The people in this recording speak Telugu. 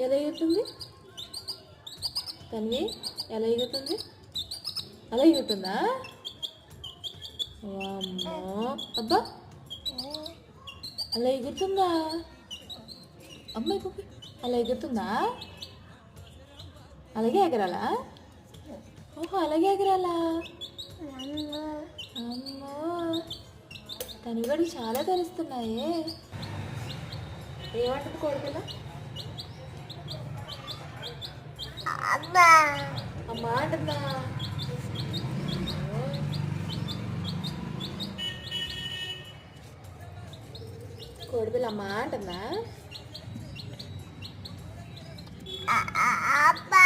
ఎలా ఎగురుతుంది? తన్వి ఎలా ఎగురుతుంది? అలా ఎగురుతుందా? వామ్మో. అబ్బా. అలా ఎగురుతుందా? అమ్మాయి పాపి అలా ఎగురుతుందా? అలాగే ఎగరాలా? ఓహో అలాగే ఎగరాలా? అమ్మో. కూడా చాలా తెలుస్తున్నాయే. ఏమంటుంది కోడిపిల్ల? అబ్బా అమ్మా అంటుందా కోడిపిల్ల అమ్మా అంటుందా అబ్బా